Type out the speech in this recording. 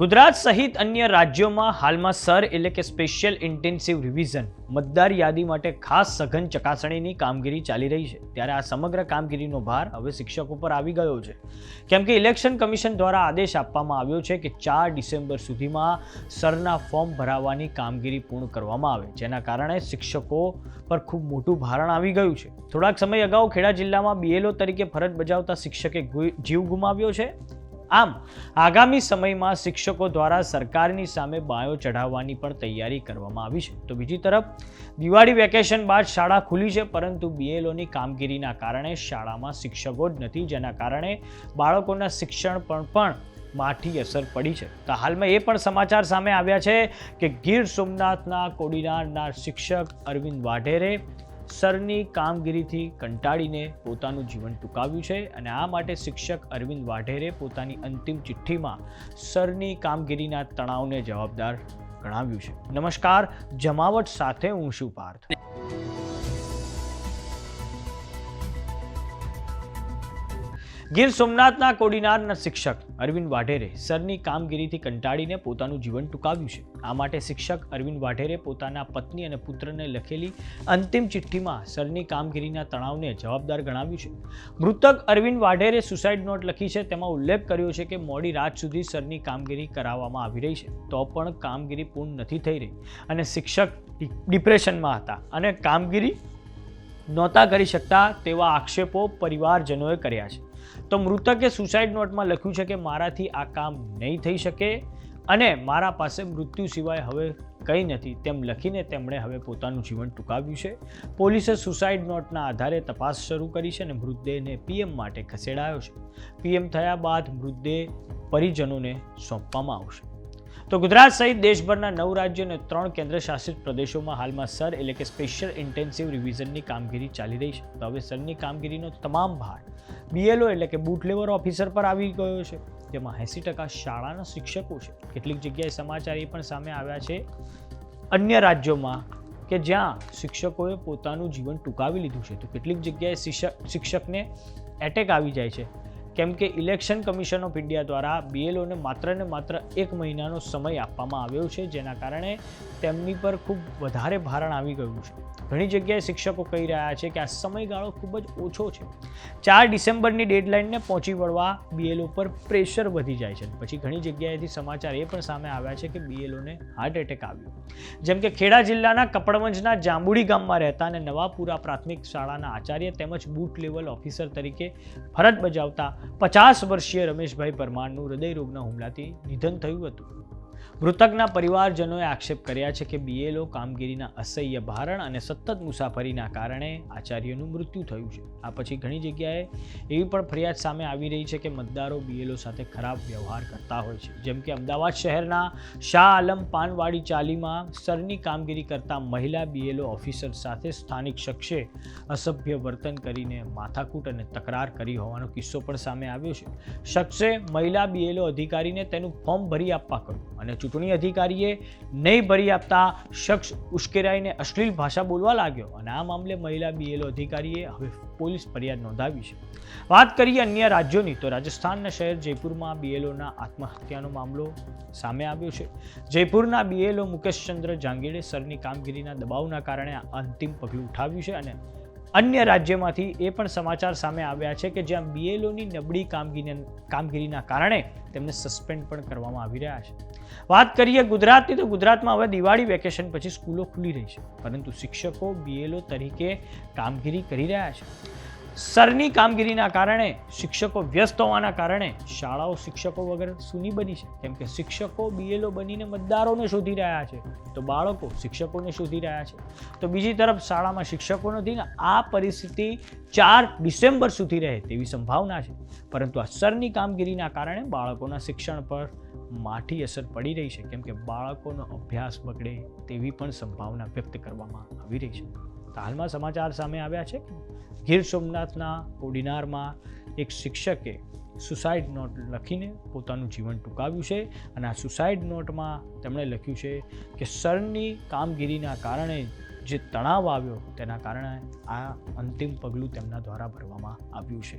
ગુજરાત સહિત અન્ય રાજ્યોમાં હાલમાં સર એટલે કે સ્પેશિયલ ઇન્ટેન્સિવ રિવિઝન, મતદાર યાદી માટે ખાસ સઘન ચકાસણીની કામગીરી ચાલી રહી છે. ત્યારે આ સમગ્ર કામગીરીનો ભાર હવે શિક્ષકો પર આવી ગયો છે. કેમ કે ઇલેક્શન કમિશન દ્વારા આદેશ આપવામાં આવ્યો છે કે ચાર ડિસેમ્બર સુધીમાં સરના ફોર્મ ભરાવવાની કામગીરી પૂર્ણ કરવામાં આવે, જેના કારણે શિક્ષકો પર ખૂબ મોટું ભારણ આવી ગયું છે. થોડાક સમય અગાઉ ખેડા જિલ્લામાં બીએલઓ તરીકે ફરજ બજાવતા શિક્ષકે જીવ ગુમાવ્યો છે. આમ, આગામી સમયમાં શિક્ષકો દ્વારા સરકારની સામે બાયો ચઢાવવાની પણ તૈયારી કરવામાં આવી છે. તો બીજી તરફ, દિવાળી વેકેશન બાદ શાળા ખુલી છે, પરંતુ બીએલઓની કામગીરીના કારણે શાળામાં શિક્ષકો જ નથી, જેના કારણે બાળકોના શિક્ષણ પર પણ માઠી અસર પડી છે. તો હાલમાં એ પણ સમાચાર સામે આવ્યા છે કે ગીર સોમનાથના કોડીનારના શિક્ષક અરવિંદ વાઢેરે સરની કામગીરીથી કંટાળીને પોતાનું જીવન ટૂંકાવ્યું છે અને આ માટે શિક્ષક અરવિંદ વાઢેરે પોતાની અંતિમ ચિઠ્ઠીમાં સરની કામગીરીના તણાવને જવાબદાર ગણાવ્યું છે. નમસ્કાર, જમાવટ સાથે હું શું પાર્થ. ગીર સોમનાથના કોડીનારના શિક્ષક અરવિંદ વાઢેરે સરની કામગીરીથી કંટાળીને પોતાનું જીવન ટૂંકાવ્યું છે. આ માટે શિક્ષક અરવિંદ વાઢેરે પોતાના પત્ની અને પુત્રને લખેલી અંતિમ ચિઠ્ઠીમાં સરની કામગીરીના તણાવને જવાબદાર ગણાવ્યું છે. મૃતક અરવિંદ વાઢેરે સુસાઇડ નોટ લખી છે. તેમાં ઉલ્લેખ કર્યો છે કે મોડી રાત સુધી સરની કામગીરી કરાવવામાં આવી રહી છે. તો પણ કામગીરી પૂર્ણ નથી થઈ રહી અને શિક્ષક ડિપ્રેશનમાં હતા અને કામગીરી નહોતા કરી શકતા તેવા આક્ષેપો પરિવારજનોએ કર્યા છે. તો મૃતકે સુસાઇડ નોટમાં લખ્યું છે કે મારાથી આ કામ નહીં થઈ શકે અને મારા પાસે મૃત્યુ સિવાય હવે કંઈ નથી. તેમ લખીને તેમણે હવે પોતાનું જીવન ટૂંકાવ્યું છે. પોલીસે સુસાઇડ નોટના આધારે તપાસ શરૂ કરી છે અને મૃતદેહને પીએમ માટે ખસેડાયો છે. પીએમ થયા બાદ મૃતદેહ પરિજનોને સોંપવામાં આવશે. તો ગુજરાત સહિત દેશભરના નવ રાજ્યો અને ત્રણ કેન્દ્રશાસિત પ્રદેશોમાં હાલમાં સર એટલે કે સ્પેશિયલ ઇન્ટેન્સિવ રિવિઝનની કામગીરી ચાલી રહી છે. તો હવે સરની કામગીરીનો તમામ ભાર બીએલઓ એટલે કે બૂટ લેવર ઓફિસર પર આવી ગયો છે, જેમાં એંસી ટકા શાળાના શિક્ષકો છે. કેટલીક જગ્યાએ સમાચાર એ પણ સામે આવ્યા છે, અન્ય રાજ્યોમાં કે જ્યાં શિક્ષકોએ પોતાનું જીવન ટૂંકાવી લીધું છે. તો કેટલીક જગ્યાએ શિક્ષક શિક્ષકને એટેક આવી જાય છે. કેમ કે ઇલેક્શન કમિશન ઓફ ઇન્ડિયા દ્વારા બીએલઓને માત્ર ને માત્ર એક મહિનાનો સમય આપવામાં આવ્યો છે, જેના કારણે તેમની પર ખૂબ વધારે ભારણ આવી ગયું છે. ઘણી જગ્યાએ શિક્ષકો કહી રહ્યા છે કે આ સમયગાળો ખૂબ જ ઓછો છે. ચાર ડિસેમ્બરની ડેડલાઇનને પહોંચી વળવા બીએલઓ પર પ્રેશર વધી જાય છે. પછી ઘણી જગ્યાએથી સમાચાર એ પણ સામે આવ્યા છે કે બીએલઓને હાર્ટ એટેક આવ્યો. જેમ કે ખેડા જિલ્લાના કપડવંજના જાંબુડી ગામમાં રહેતા અને નવાપુરા પ્રાથમિક શાળાના આચાર્ય તેમજ બૂટ લેવલ ઓફિસર તરીકે ફરજ બજાવતા પચાસ વર્ષીય રમેશભાઈ પરમારનું હૃદયરોગના હુમલાથી નિધન થયું હતું. મૃતકના પરિવારજનોએ આક્ષેપ કર્યા છે કે બીએલઓ કામગીરીના અસહ્ય ભારણ અને સતત મુસાફરીના કારણે આચાર્યનું મૃત્યુ થયું છે. આ પછી ઘણી જગ્યાએ એવી પણ ફરિયાદ સામે આવી રહી છે કે મતદારો બીએલઓ સાથે ખરાબ વ્યવહાર કરતા હોય છે. જેમ કે અમદાવાદ શહેરના શાહ આલમ પાનવાડી ચાલીમાં સરની કામગીરી કરતા મહિલા બીએલઓ ઓફિસર સાથે સ્થાનિક શખ્સે અસભ્ય વર્તન કરીને માથાકૂટ અને તકરાર કરી હોવાનો કિસ્સો પણ સામે આવ્યો છે. શખ્સે મહિલા બીએલઓ અધિકારીને તેનું ફોર્મ ભરી આપવા કહ્યું અને ચૂંટણી અધિકારીએ નહીં ભરી આપતા શખ્સ ઉશ્કેરાઈને અશ્લીલ ભાષા બોલવા લાગ્યો અને આ મામલે મહિલા બીએલઓ અધિકારીએ હવે પોલીસ ફરિયાદ નોંધાવી છે. વાત કરીએ અન્ય રાજ્યોની, તો રાજસ્થાનના શહેર જયપુરમાં બીએલઓના આત્મહત્યાનો મામલો સામે આવ્યો છે. જયપુરના બીએલઓ મુકેશચંદ્ર જાંગીરે સરની કામગીરીના દબાવના કારણે અંતિમ પગલું ઉઠાવ્યું છે અને અન્ય રાજ્યમાંથી એ પણ સમાચાર સામે આવ્યા છે કે જ્યાં બીએલઓની નબળી કામગીરી કામગીરીના કારણે તેમને સસ્પેન્ડ પણ કરવામાં આવી રહ્યા છે. વાત કરીએ ગુજરાતની, તો ગુજરાતમાં હવે દિવાળી વેકેશન પછી સ્કૂલો ખુલી રહી છે. પરંતુ શિક્ષકો બીએલઓ તરીકે કામગીરી કરી રહ્યા છે. સરની કામગીરીના કારણે, શિક્ષકો વ્યસ્ત હોવાના કારણે શાળાઓ શિક્ષકો વગર સૂની બની છે. કેમ કે શિક્ષકો બીએલઓ બનીને મતદારોને શોધી રહ્યા છે. તો બાળકો શિક્ષકોને શોધી રહ્યા છે. તો બીજી તરફ શાળામાં શિક્ષકો નથી ને આ પરિસ્થિતિ ચાર ડિસેમ્બર સુધી રહે તેવી સંભાવના છે. પરંતુ આ સરની કામગીરીના કારણે બાળકોના શિક્ષણ પર માઠી અસર પડી રહી છે. કેમ કે બાળકોનો અભ્યાસ બગડે તેવી પણ સંભાવના વ્યક્ત કરવામાં આવી રહી છે. હાલમાં સમાચાર સામે આવ્યા છે ગીર સોમનાથના કોડીનારમાં એક શિક્ષકે સુસાઇડ નોટ લખીને પોતાનું જીવન ટૂંકાવ્યું છે અને આ સુસાઇડ નોટમાં તેમણે લખ્યું છે કે સરની કામગીરીના કારણે જે તણાવ આવ્યો તેના કારણે આ અંતિમ પગલું તેમના દ્વારા ભરવામાં આવ્યું છે.